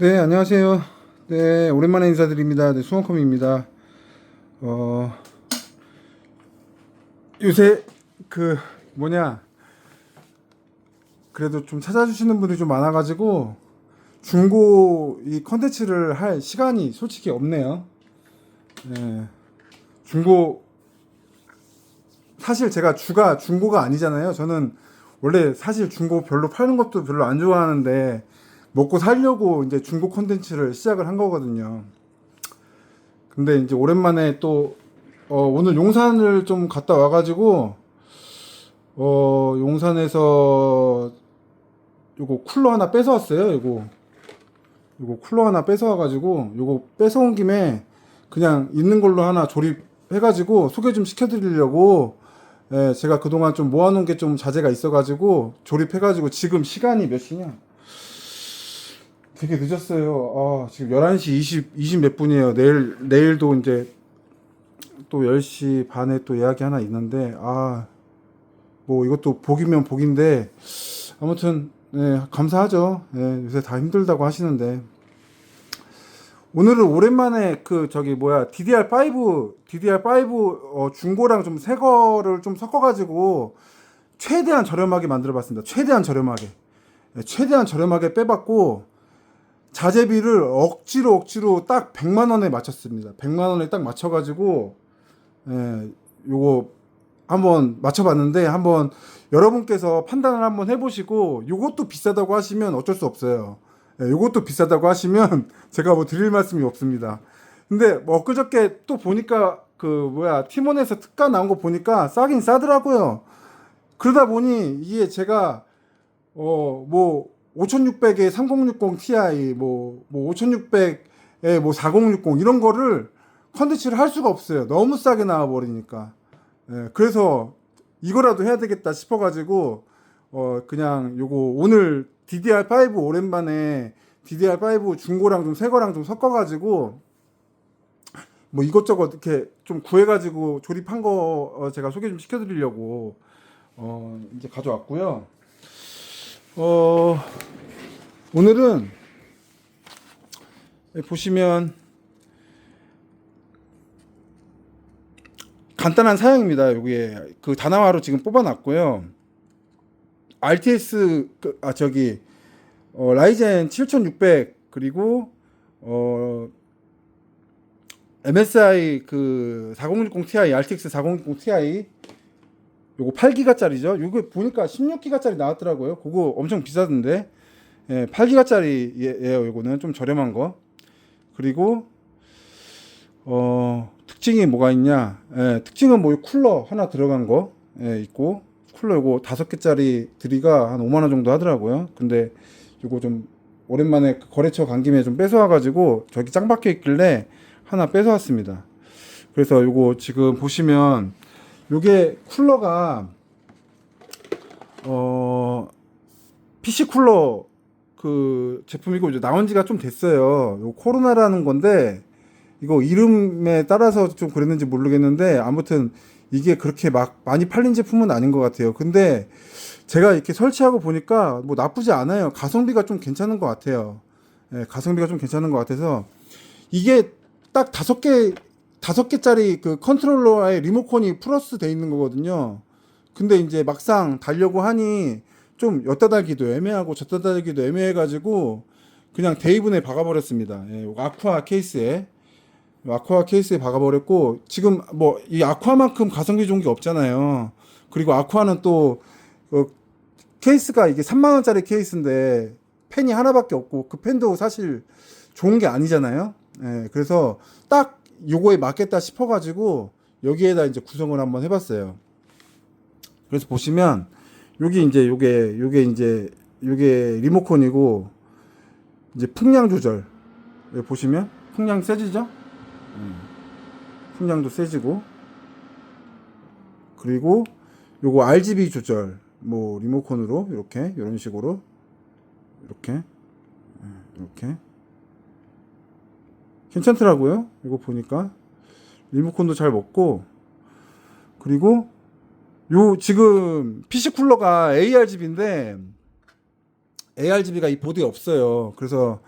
네, 안녕하세요. 네, 오랜만에 인사드립니다. 네, 수원컴입니다. 어, 요새 그 뭐냐, 그래도 좀 찾아주시는 분들이 좀 많아가지고 중고 이 컨텐츠를 할 시간이 솔직히 없네요. 네, 중고 사실 제가 주가 중고가 아니잖아요. 저는 원래 사실 중고 별로 파는 것도 별로 안 좋아하는데 먹고 살려고 이제 중고 콘텐츠를 시작을 한 거거든요. 근데 이제 오랜만에 또 어, 오늘 용산을 좀 갔다 와가지고 어, 용산에서 요거 쿨러 하나 뺏어왔어요. 요거 요거 쿨러 하나 뺏어와가지고 요거 뺏어온 김에 그냥 있는 걸로 하나 조립해가지고 소개 좀 시켜드리려고 예, 제가 그동안 좀 모아놓은 게 좀 자재가 있어가지고 조립해가지고 지금 시간이 몇 시냐? 되게 늦었어요. 아, 지금 11시 20, 20 몇 분이에요. 내일, 내일도 이제 또 10시 반에 또 예약이 하나 있는데, 아, 뭐 이것도 복이면 복인데, 아무튼, 네, 감사하죠. 예, 요새 다 힘들다고 하시는데. 오늘은 오랜만에 그 저기 뭐야 DDR5 DDR5 어, 중고랑 좀 새 거를 좀 섞어가지고 최대한 저렴하게 만들어봤습니다. 최대한 저렴하게 예, 최대한 저렴하게 빼봤고 자재비를 억지로 억지로 딱 100만 원에 맞췄습니다. 100만 원에 딱 맞춰 가지고 예, 요거 한번 맞춰 봤는데 한번 여러분께서 판단을 한번 해 보시고 요것도 비싸다고 하시면 어쩔 수 없어요. 예, 요것도 비싸다고 하시면 제가 뭐 드릴 말씀이 없습니다. 근데 뭐 엊그저께 또 보니까 그 뭐야 티몬에서 특가 나온 거 보니까 싸긴 싸더라고요. 그러다 보니 이게 제가 어뭐 5600에 3060 Ti 뭐, 뭐 5600에 뭐 4060 이런 거를 컨텐츠를 할 수가 없어요. 너무 싸게 나와 버리니까. 예, 그래서 이거라도 해야 되겠다 싶어가지고 어 그냥 요거 오늘 DDR5 오랜만에 DDR5 중고랑 좀 새거랑 좀 섞어가지고 뭐 이것저것 이렇게 좀 구해가지고 조립한 거 어, 제가 소개 좀 시켜드리려고 어 이제 가져왔고요. 어 오늘은 보시면 간단한 사양입니다. 여기에 그 다나와로 지금 뽑아놨고요. RTS 그, 아 저기 어, 라이젠 7600 그리고 어 MSI 그 4060 Ti RTX 4060 Ti 요거 8기가짜리죠. 요거 보니까 16기가짜리 나왔더라고요. 그거 엄청 비싸던데. 예, 8기가짜리예요. 요거는 좀 저렴한 거. 그리고 어 특징이 뭐가 있냐? 예, 특징은 뭐 쿨러 하나 들어간 거 예, 있고 쿨러 요거 다섯 개짜리 들이가 한 5만 원 정도 하더라고요. 근데 요거 좀 오랜만에 그 거래처 간 김에 좀 뺏어와 가지고 저기 짱 박혀 있길래 하나 뺏어 왔습니다. 그래서 요거 지금 보시면 요게 쿨러가 어 PC 쿨러 그 제품이고 이제 나온 지가 좀 됐어요. 요 코로나라는 건데 이거 이름에 따라서 좀 그랬는지 모르겠는데 아무튼 이게 그렇게 막 많이 팔린 제품은 아닌 것 같아요. 근데 제가 이렇게 설치하고 보니까 뭐 나쁘지 않아요. 가성비가 좀 괜찮은 것 같아요. 예, 가성비가 좀 괜찮은 것 같아서 이게 딱 다섯 개 다섯 개짜리 그 컨트롤러에 리모컨이 플러스 돼 있는 거거든요. 근데 이제 막상 달려고 하니 좀 엿다 달기도 애매하고 젖다 달기도 애매해가지고 그냥 대이분에 박아버렸습니다. 예, 아쿠아 케이스에 아쿠아 케이스에 박아버렸고 지금 뭐 이 아쿠아만큼 가성비 좋은 게 없잖아요. 그리고 아쿠아는 또 어, 케이스가 이게 3만 원짜리 케이스인데 펜이 하나밖에 없고 그 펜도 사실 좋은 게 아니잖아요. 예, 그래서 딱 요거에 맞겠다 싶어가지고 여기에다 이제 구성을 한번 해봤어요. 그래서 보시면 여기 이제 요게 요게 이제 요게 리모컨이고 이제 풍량 조절. 여기 보시면 풍량 세지죠? 음, 풍량도 세지고. 그리고 요거 RGB 조절 뭐 리모컨으로 이렇게 이런 식으로. 이렇게. 예, 이렇게 괜찮더라고요. 이거 보니까 리모컨도 잘 먹고 그리고 요 지금 PC 쿨러가 ARGB인데 ARGB가 이 보드에 없어요. 그래서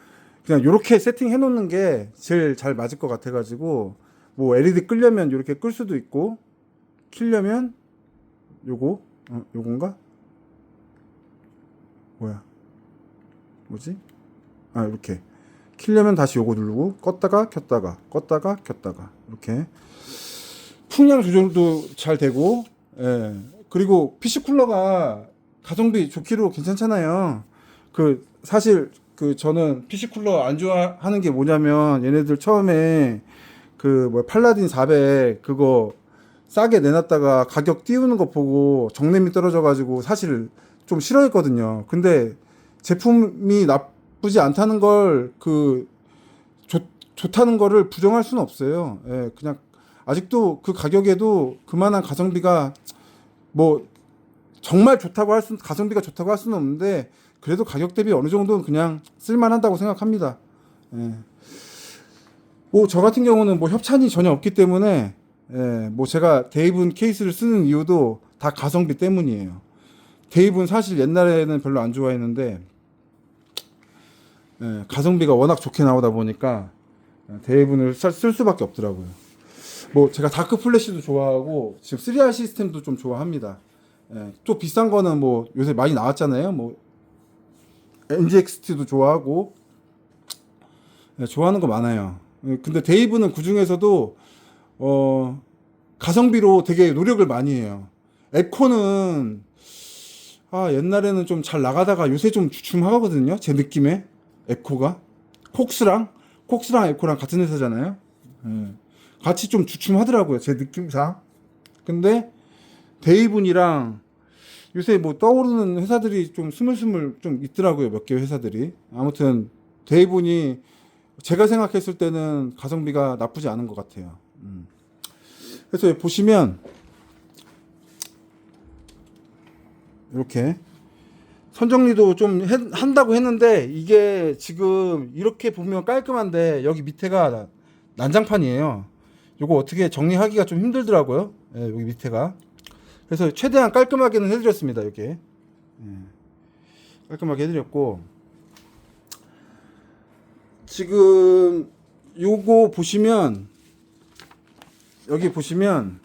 그냥 이렇게 세팅해 놓는 게 제일 잘 맞을 것 같아 가지고 뭐 LED 끌려면 이렇게 끌 수도 있고 키려면 요거 어, 요건가? 뭐야? 뭐지? 아 이렇게 키려면 다시 요거 누르고 껐다가 켰다가 껐다가 켰다가. 이렇게. 풍량 조절도 잘 되고 예. 그리고 PC 쿨러가 가성비 좋기로 괜찮잖아요. 그 사실 그 저는 PC 쿨러 안 좋아하는 게 뭐냐면 얘네들 처음에 그 뭐 팔라딘 400 그거 싸게 내놨다가 가격 띄우는 거 보고 정냄이 떨어져 가지고 사실 좀 싫어했거든요. 근데 제품이 나 쁘지 않다는 걸 그 좋다는 거를 부정할 수는 없어요. 예, 그냥 아직도 그 가격에도 그만한 가성비가 뭐 정말 좋다고 할 수, 가성비가 좋다고 할 수는 없는데 그래도 가격 대비 어느 정도는 그냥 쓸만하다고 생각합니다. 예. 뭐 저 같은 경우는 뭐 협찬이 전혀 없기 때문에 예, 뭐 제가 데이븐 케이스를 쓰는 이유도 다 가성비 때문이에요. 데이븐 사실 옛날에는 별로 안 좋아했는데 예, 가성비가 워낙 좋게 나오다 보니까 데이븐을 쓸, 쓸 수밖에 없더라고요. 뭐 제가 다크 플래시도 좋아하고 지금 3R 시스템도 좀 좋아합니다. 예, 또 비싼 거는 뭐 요새 많이 나왔잖아요. 뭐 NGXT도 좋아하고 예, 좋아하는 거 많아요. 예, 근데 데이브는 그 중에서도 어 가성비로 되게 노력을 많이 해요. 에코는 아 옛날에는 좀 잘 나가다가 요새 좀 주춤하거든요. 제 느낌에 에코가 콕스랑 콕스랑 에코랑 같은 회사잖아요. 예. 같이 좀 주춤하더라고요. 제 느낌상. 근데 데이븐이랑 요새 뭐 떠오르는 회사들이 좀 스물스물 좀 있더라고요. 몇 개 회사들이. 아무튼 데이븐이 제가 생각했을 때는 가성비가 나쁘지 않은 것 같아요. 음. 그래서 보시면 이렇게 선정리도 좀 해- 한다고 했는데 이게 지금 이렇게 보면 깔끔한데 여기 밑에가 난장판이에요. 요거 어떻게 정리하기가 좀 힘들더라고요. 예, 여기 밑에가. 그래서 최대한 깔끔하게는 해드렸습니다. 이렇게 예, 깔끔하게 해드렸고 지금 요거 보시면 여기 보시면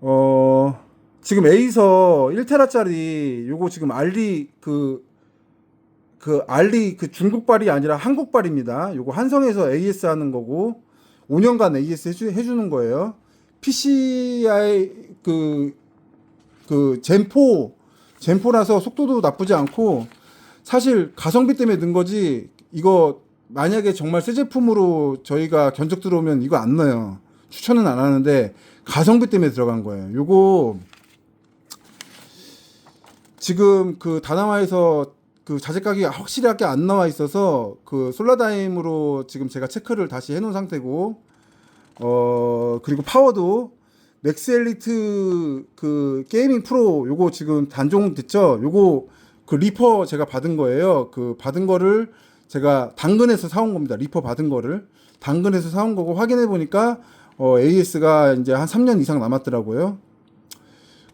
어 지금 에이서 1테라짜리 요거 지금 알리 그, 그 알리 그 중국발이 아니라 한국발입니다. 요거 한성에서 AS 하는 거고 5년간 AS 해주, 해주는 거예요. PCI 그, 그 젠포, 젠포라서 속도도 나쁘지 않고 사실 가성비 때문에 는 거지 이거 만약에 정말 새 제품으로 저희가 견적 들어오면 이거 안 넣어요. 추천은 안 하는데 가성비 때문에 들어간 거예요. 요거 지금 그 다나와에서 그 자재 가격이 확실하게 안 나와 있어서 그 솔라다임으로 지금 제가 체크를 다시 해놓은 상태고 어 그리고 파워도 맥스 엘리트 그 게이밍 프로 요거 지금 단종 됐죠? 요거 그 리퍼 제가 받은 거예요. 그 받은 거를 제가 당근에서 사온 겁니다. 리퍼 받은 거를 당근에서 사온 거고 확인해 보니까 어 AS가 이제 한 3년 이상 남았더라고요.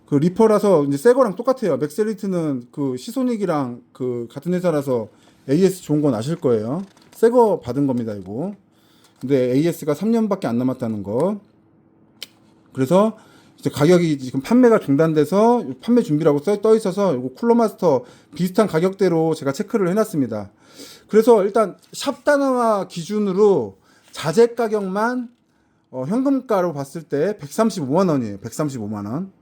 그 리퍼라서 이제 새 거랑 똑같아요. 맥셀리트는 그 시소닉이랑 그 같은 회사라서 AS 좋은 건 아실 거예요. 새 거 받은 겁니다, 이거. 근데 AS가 3년밖에 안 남았다는 거. 그래서 이제 가격이 지금 판매가 중단돼서 판매 준비라고 써, 떠 있어서 이거 쿨러마스터 비슷한 가격대로 제가 체크를 해놨습니다. 그래서 일단 샵다나와 기준으로 자재 가격만 어, 현금가로 봤을 때 135만 원이에요. 135만 원.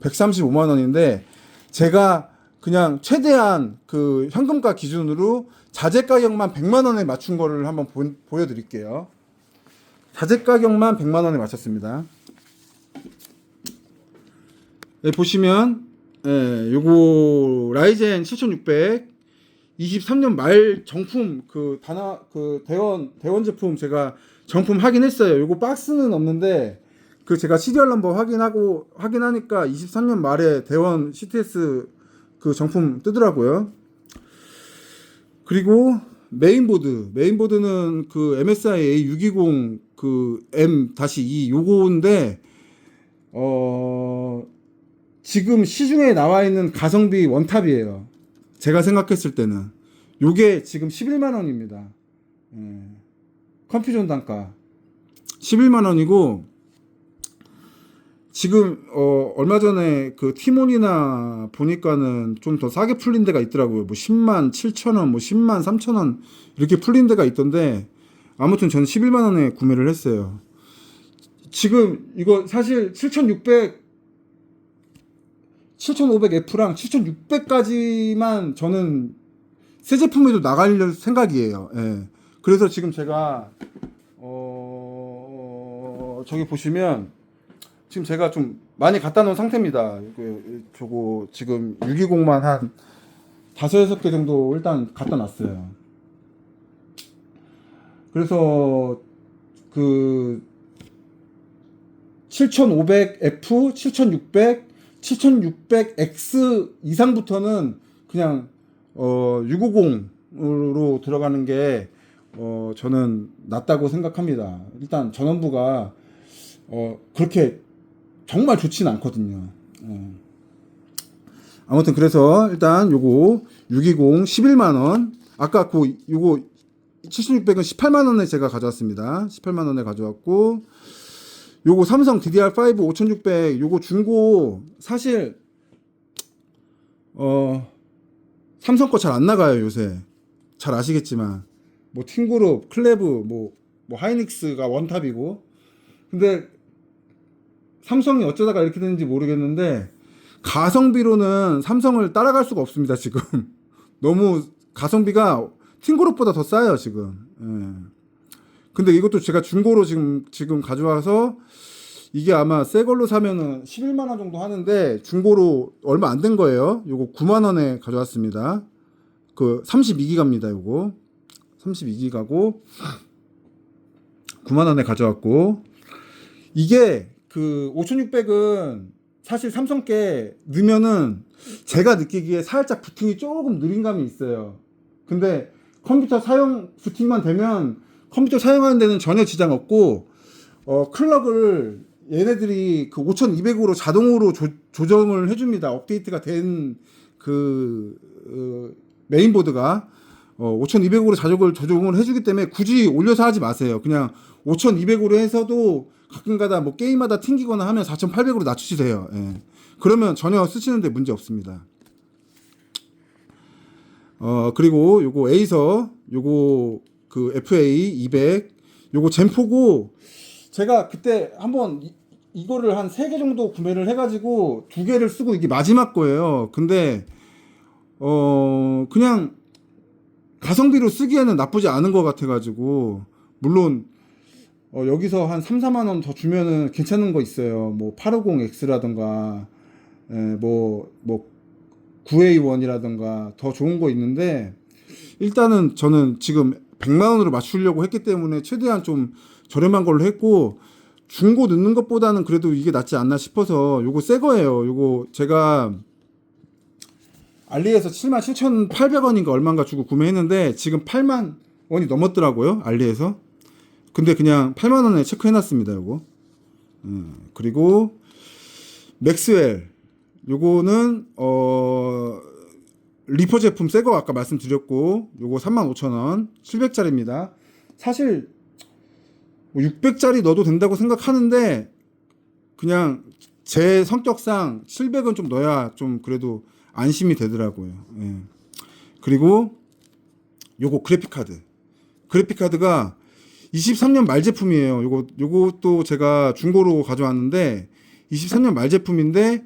135만 원인데 제가 그냥 최대한 그 현금가 기준으로 자재 가격만 100만 원에 맞춘 거를 한번 보, 보여드릴게요. 자재 가격만 100만 원에 맞췄습니다. 네, 보시면 예, 요거 라이젠 7600 23년 말 정품 그 다나 그 대원 대원 제품 제가 정품 확인했어요. 요거 박스는 없는데 그 제가 시리얼 넘버 확인하고 확인하니까 23년 말에 대원 CTS 그 정품 뜨더라고요. 그리고 메인보드 메인보드는 그 MSI A620 그 M-2 요거인데 어 지금 시중에 나와 있는 가성비 원탑이에요. 제가 생각했을 때는 요게 지금 11만 원입니다. 예. 컴퓨전 단가 11만 원이고 지금 어 얼마 전에 그 티몬이나 보니까는 좀 더 싸게 풀린 데가 있더라고요. 뭐 10만 7천 원, 뭐 10만 3천 원 이렇게 풀린 데가 있던데 아무튼 저는 11만 원에 구매를 했어요. 지금 이거 사실 7,600 7500F랑 7600까지만 저는 새 제품에도 나갈 생각이에요. 예. 그래서 지금 제가 어 저기 보시면 지금 제가 좀 많이 갖다 놓은 상태입니다. 그 저거 지금 620만 한 다섯 여섯 개 정도 일단 갖다 놨어요. 그래서 그 7500F, 7600, 7600X 이상부터는 그냥 어 650으로 들어가는 게 어, 저는 낫다고 생각합니다. 일단 전원부가 어, 그렇게 정말 좋진 않거든요. 예. 아무튼 그래서 일단 요거 620 11만 원. 아까 그 요거 7600은 18만 원에 제가 가져왔습니다. 18만 원에 가져왔고 요거 삼성 DDR5 5600 요거 중고 사실 어 삼성 거 잘 안 나가요, 요새. 잘 아시겠지만 뭐 팀그룹, 클레브, 뭐, 뭐 하이닉스가 원탑이고 근데 삼성이 어쩌다가 이렇게 됐는지 모르겠는데 가성비로는 삼성을 따라갈 수가 없습니다 지금. 너무 가성비가 팀그룹보다 더 싸요 지금. 예. 근데 이것도 제가 중고로 지금 지금 가져와서 이게 아마 새 걸로 사면은 11만 원 정도 하는데 중고로 얼마 안 된 거예요. 요거 9만 원에 가져왔습니다. 그 32기가입니다 요거. 32기가고 9만 원에 가져왔고 이게 그 5600은 사실 삼성 게 넣으면은 제가 느끼기에 살짝 부팅이 조금 느린 감이 있어요. 근데 컴퓨터 사용 부팅만 되면 컴퓨터 사용하는 데는 전혀 지장 없고 어 클럭을 얘네들이 그 5200으로 자동으로 조, 조정을 해줍니다. 업데이트가 된그 어, 메인보드가 어, 5200으로 자족을 조정을 해주기 때문에 굳이 올려서 하지 마세요. 그냥 5200으로 해서도 가끔가다 뭐 게임마다 튕기거나 하면 4800으로 낮추시세요. 예. 그러면 전혀 쓰시는데 문제 없습니다. 어 그리고 요거 에이서 요거 그 FA 200 요거 젠포고 제가 그때 한번 이, 이거를 한세개 정도 구매를 해가지고 두 개를 쓰고 이게 마지막 거예요. 근데 어 그냥 가성비로 쓰기에는 나쁘지 않은 것 같아가지고 물론 어, 여기서 한 3, 4만 원 더 주면은 괜찮은 거 있어요. 뭐 850X라던가 뭐뭐 9A1이라던가 더 좋은 거 있는데 일단은 저는 지금 100만 원으로 맞추려고 했기 때문에 최대한 좀 저렴한 걸로 했고 중고 넣는 것보다는 그래도 이게 낫지 않나 싶어서 요거 새 거예요. 요거 제가 알리에서 7만 7,800원인가 얼마인가 주고 구매했는데 지금 8만 원이 넘었더라고요. 알리에서. 근데 그냥 8만 원에 체크해 놨습니다, 요거. 음, 그리고 맥스웰 요거는 어 리퍼 제품 새 거 아까 말씀드렸고 요거 35,000원 700짜리입니다. 사실 뭐 600짜리 넣어도 된다고 생각하는데 그냥 제 성격상 700은 좀 넣어야 좀 그래도 안심이 되더라고요. 예. 그리고 요거 그래픽 카드. 그래픽 카드가 23년 말 제품이에요. 요거 요것도 제가 중고로 가져왔는데 23년 말 제품인데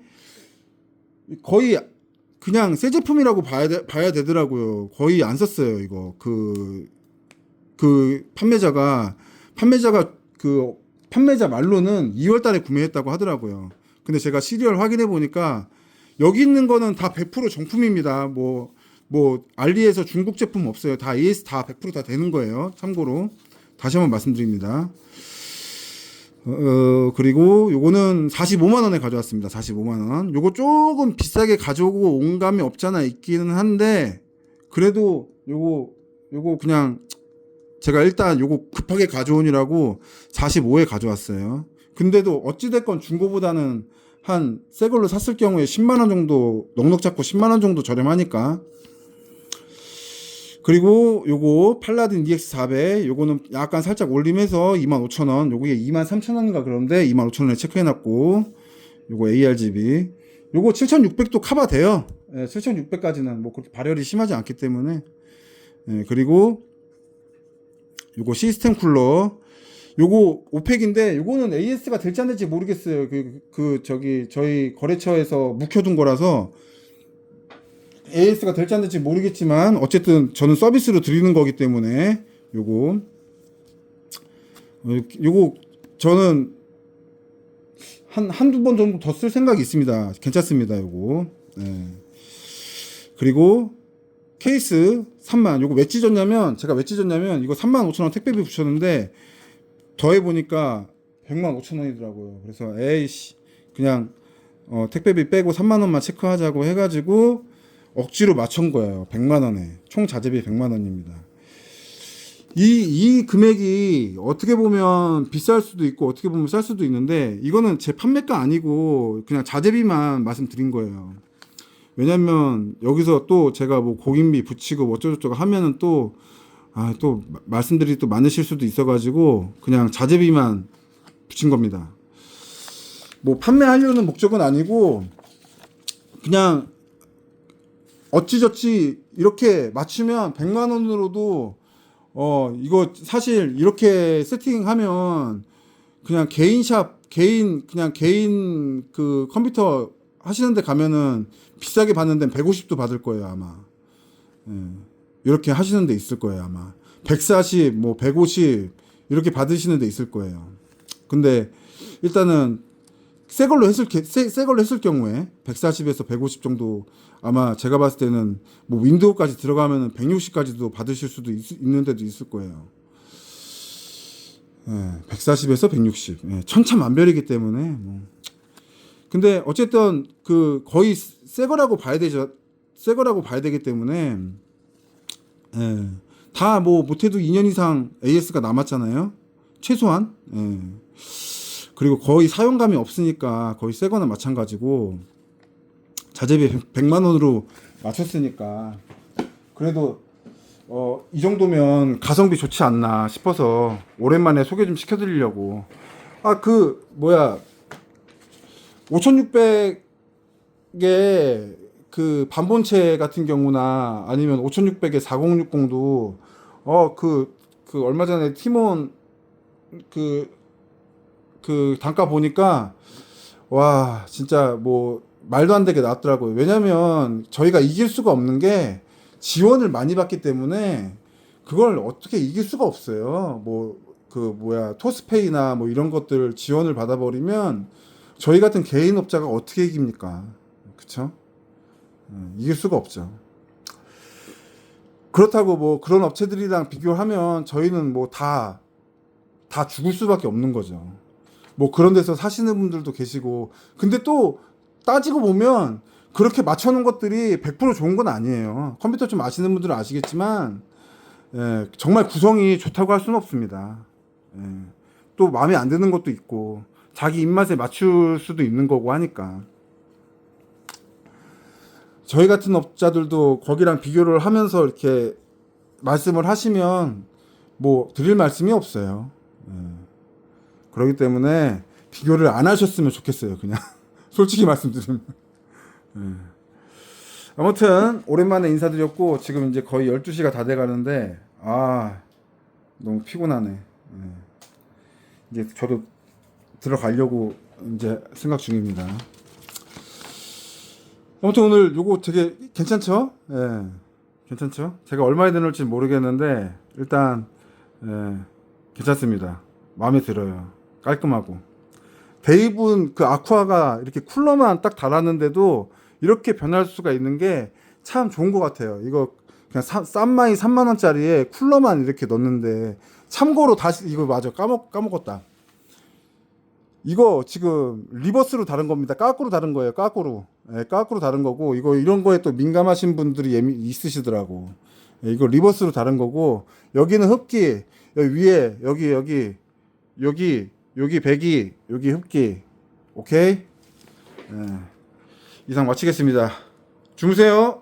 거의 그냥 새 제품이라고 봐야 돼, 봐야 되더라고요. 거의 안 썼어요, 이거. 그, 그 판매자가, 판매자가 그 판매자 말로는 2월 달에 구매했다고 하더라고요. 근데 제가 시리얼 확인해 보니까 여기 있는 거는 다 100% 정품입니다. 뭐, 뭐, 알리에서 중국 제품 없어요. 다 AS 다 100%다 되는 거예요. 참고로. 다시 한번 말씀드립니다. 어, 그리고 요거는 45만 원에 가져왔습니다. 45만 원. 요거 조금 비싸게 가져오고 온 감이 없잖아 있기는 한데 그래도 요거 요거 그냥 제가 일단 요거 급하게 가져오니라고 45에 가져왔어요. 근데도 어찌 됐건 중고보다는 한 새 걸로 샀을 경우에 10만 원 정도 넉넉 잡고 10만 원 정도 저렴하니까 그리고 요거 팔라딘 EX400 요거는 약간 살짝 올림해서 25,000원 요게 23,000원인가 그런데 25,000원에 체크해놨고 요거 ARGB 요거 7,600도 커버 돼요. 예, 7,600까지는 뭐 그렇게 발열이 심하지 않기 때문에. 예, 그리고 요거 시스템 쿨러. 요거 오펙인데 요거는 AS가 될지 안 될지 모르겠어요. 그, 그 저기 저희 거래처에서 묵혀둔 거라서 AS가 될지 안 될지 모르겠지만 어쨌든 저는 서비스로 드리는 거기 때문에 요거 어, 요거 저는 한 한두 번 정도 더 쓸 생각이 있습니다. 괜찮습니다. 요거. 예. 그리고 케이스 3만 요거 왜 찢었냐면 제가 왜 찢었냐면 이거 3만 5천 원 택배비 붙였는데 더해 보니까 100만 5천 원이더라고요. 그래서 에이씨 그냥 어, 택배비 빼고 3만 원만 체크하자고 해가지고 억지로 맞춘 거예요. 100만 원에 총 자재비 100만 원입니다. 이, 이 금액이 어떻게 보면 비쌀 수도 있고 어떻게 보면 쌀 수도 있는데 이거는 제 판매가 아니고 그냥 자재비만 말씀드린 거예요. 왜냐면 여기서 또 제가 뭐 고객비 붙이고 뭐 어쩌고저쩌고 하면은 또, 아, 또 마- 말씀드리 또 많으실 수도 있어가지고 그냥 자재비만 붙인 겁니다. 뭐 판매하려는 목적은 아니고 그냥 어찌저찌 이렇게 맞추면 100만 원으로도 어 이거 사실 이렇게 세팅하면 그냥 개인 샵 개인 그냥 개인 그 컴퓨터 하시는데 가면은 비싸게 받는 데는 150도 받을 거예요 아마. 예. 이렇게 하시는 데 있을 거예요 아마. 140 뭐 150 이렇게 받으시는 데 있을 거예요. 근데 일단은 새 걸로 했을 게- 새, 새 걸로 했을 경우에 140에서 150 정도 아마 제가 봤을 때는 뭐 윈도우까지 들어가면은 160까지도 받으실 수도 있, 는 데도 있을 거예요. 예, 140에서 160. 예, 천차만별이기 때문에 뭐. 근데 어쨌든 그 거의 새 거라고 봐야 되죠. 새 거라고 봐야 되기 때문에 예, 다 뭐 못해도 2년 이상 AS가 남았잖아요. 최소한. 예. 그리고 거의 사용감이 없으니까 거의 새 거나 마찬가지고 자재비 100 만 원으로 맞췄으니까. 그래도 어, 이 정도면 가성비 좋지 않나 싶어서 오랜만에 소개 좀 시켜드리려고. 아 그 뭐야. 5600의 그 반본체 같은 경우나 아니면 5600의 4060도 어그그 얼마 전에 티몬 그 그 단가 보니까 와 진짜 뭐 말도 안 되게 나왔더라고요. 왜냐면 저희가 이길 수가 없는 게 지원을 많이 받기 때문에 그걸 어떻게 이길 수가 없어요. 뭐 그 뭐야 토스페이나 뭐 이런 것들 지원을 받아버리면 저희 같은 개인 업자가 어떻게 이깁니까? 그쵸? 음, 이길 수가 없죠. 그렇다고 뭐 그런 업체들이랑 비교하면 저희는 뭐 다 다 죽을 수밖에 없는 거죠. 뭐 그런 데서 사시는 분들도 계시고. 근데 또 따지고 보면 그렇게 맞춰놓은 것들이 100% 좋은 건 아니에요. 컴퓨터 좀 아시는 분들은 아시겠지만 예, 정말 구성이 좋다고 할 수는 없습니다. 예, 또 마음에 안 드는 것도 있고 자기 입맛에 맞출 수도 있는 거고 하니까. 저희 같은 업자들도 거기랑 비교를 하면서 이렇게 말씀을 하시면 뭐 드릴 말씀이 없어요. 예. 그렇기 때문에 비교를 안 하셨으면 좋겠어요. 그냥 솔직히 말씀드리면. 예. 아무튼 오랜만에 인사드렸고 지금 이제 거의 12시가 다 돼 가는데 아 너무 피곤하네. 예. 이제 저도 들어가려고 이제 생각 중입니다. 아무튼 오늘 요거 되게 괜찮죠? 예. 괜찮죠? 제가 얼마에 드는지 모르겠는데 일단 예. 괜찮습니다. 마음에 들어요. 깔끔하고. 대입은 그 아쿠아가 이렇게 쿨러만 딱 달았는데도 이렇게 변할 수가 있는 게 참 좋은 것 같아요. 이거 그냥 사, 싼 마이 3만 원짜리에 쿨러만 이렇게 넣는데 참고로 다시 이거 맞아 까먹 까먹었다. 이거 지금 리버스로 다른 겁니다. 까꾸로 다른 거예요. 까꾸로. 예, 까꾸로 다른 거고 이거 이런 거에 또 민감하신 분들이 예미, 있으시더라고. 예, 이거 리버스로 다른 거고 여기는 흡기 여기 위에 여기 여기 여기 여기 배기 여기 흡기. 오케이? 예. 이상 마치겠습니다. 주무세요